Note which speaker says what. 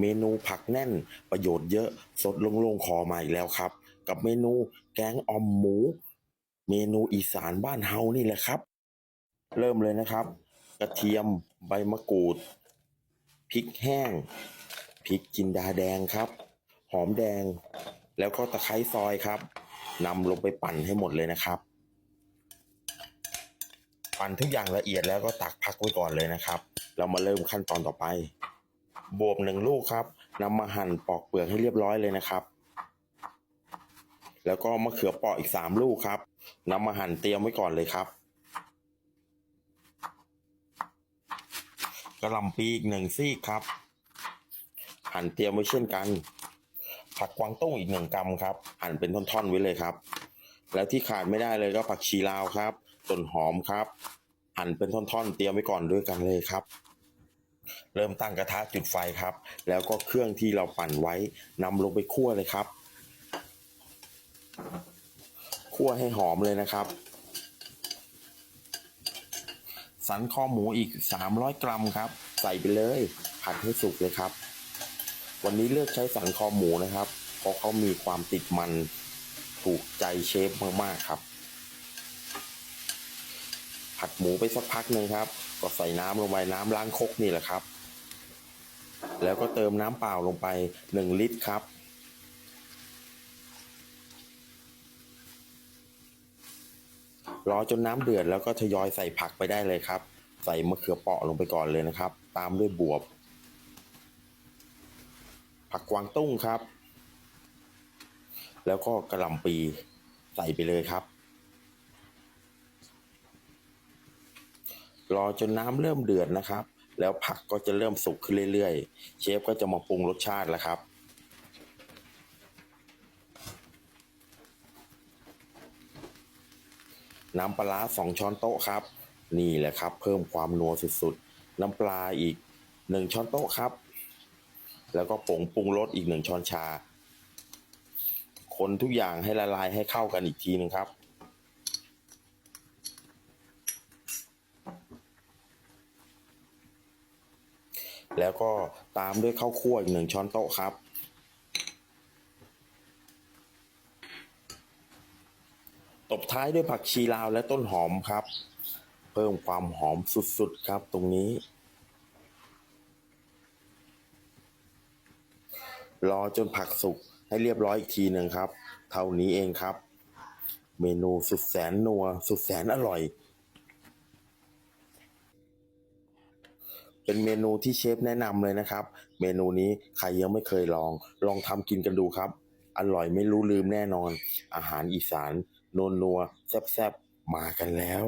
Speaker 1: เมนูผักแน่น ประโยชน์เยอะสดลงลงคอมาอีกแล้วครับ กับเมนูแกงอ่อมหมู เมนูอีสานบ้านเฮานี่แหละครับ เริ่มเลยนะครับ กระเทียมใบมะกรูดพริกแห้งพริกจินดาแดงครับ หอมแดง แล้วก็ตะไคร้ซอยครับนำลงไปปั่นให้หมดเลยนะครับ ปั่นทุกอย่างละเอียดแล้วก็ตักพักไว้ก่อนเลยนะครับ เรามาเริ่มขั้นตอนต่อไป บวบหนึ่งลูกครับนำมาหั่นปอกเปลือกให้เรียบร้อยเลยนะครับ แล้วก็มะเขือเปราะอีกสามลูกครับนำมาหั่นเตรียมไว้ก่อนเลยครับกระหล่ำปีอีกหนึ่งซี่ครับ หั่นเตรียมไว้เช่นกัน ผักกวางตุ้งอีกหนึ่งกำครับ หั่นเป็นท่อนๆไว้เลยครับ แล้วที่ขาดไม่ได้เลยก็ผักชีลาวครับต้นหอมครับ หั่นเป็นท่อนๆ เตรียมไว้ก่อนด้วยกันเลยครับ เริ่มตั้งกระทะจุดไฟครับ แล้วก็เครื่องที่เราปั่นไว้นำลงไปคั่วเลยครับคั่วให้หอมเลยนะครับ สันคอหมูอีก 300 กรัมครับ ใส่ไปเลยผัดให้สุกเลยครับ วันนี้เลือกใช้สันคอหมูนะครับ เพราะเขามีความติดมันถูกใจเชฟมากๆครับ ผัดหมูไปสักพักหนึ่งครับ ก็ใส่น้ำลงไปน้ำล้างคกนี่แหละครับ แล้วก็เติมน้ำเปล่าลงไป 1 ลิตรครับ รอจนน้ำเดือดแล้วก็ทยอยใส่ผักไปได้เลยครับ ใส่มะเขือเปราะลงไปก่อนเลยนะครับ ตามด้วยบวบ ผักกวางตุ้งครับ แล้วก็กระหล่ำปีใส่ไปเลยครับ รอจนน้ำเริ่มเดือดนะครับ แล้วผักก็จะเริ่มสุกขึ้นเรื่อยๆ เชฟก็จะมาปรุงรสชาติแล้วครับ น้ำปลาร้าสองช้อนโต๊ะครับ นี่แหละครับ เพิ่มความนัวสุดๆ น้ำปลาอีกหนึ่งช้อนโต๊ะครับ แล้วก็ผงปรุงรสอีกหนึ่งช้อนชา คนทุกอย่างให้ละลายให้เข้ากันอีกทีหนึงครับ แล้วก็ตามด้วยข้าวคั่วอีกหนึ่งช้อนโต๊ะครับ ตบท้ายด้วยผักชีลาวและต้นหอมครับ เพิ่มความหอมสุดๆครับตรงนี้ รอจนผักสุกให้เรียบร้อยอีกทีหนึ่งครับ เท่านี้เองครับ เมนูสุดแสนนัว สุดแสนอร่อย เป็นเมนูที่เชฟแนะนำเลยนะครับ เมนูนี้ใครยังไม่เคยลอง ลองทำกินกันดูครับ อร่อยไม่รู้ลืมแน่นอน อาหารอีสานนวนัวแซ่บๆมากันแล้ว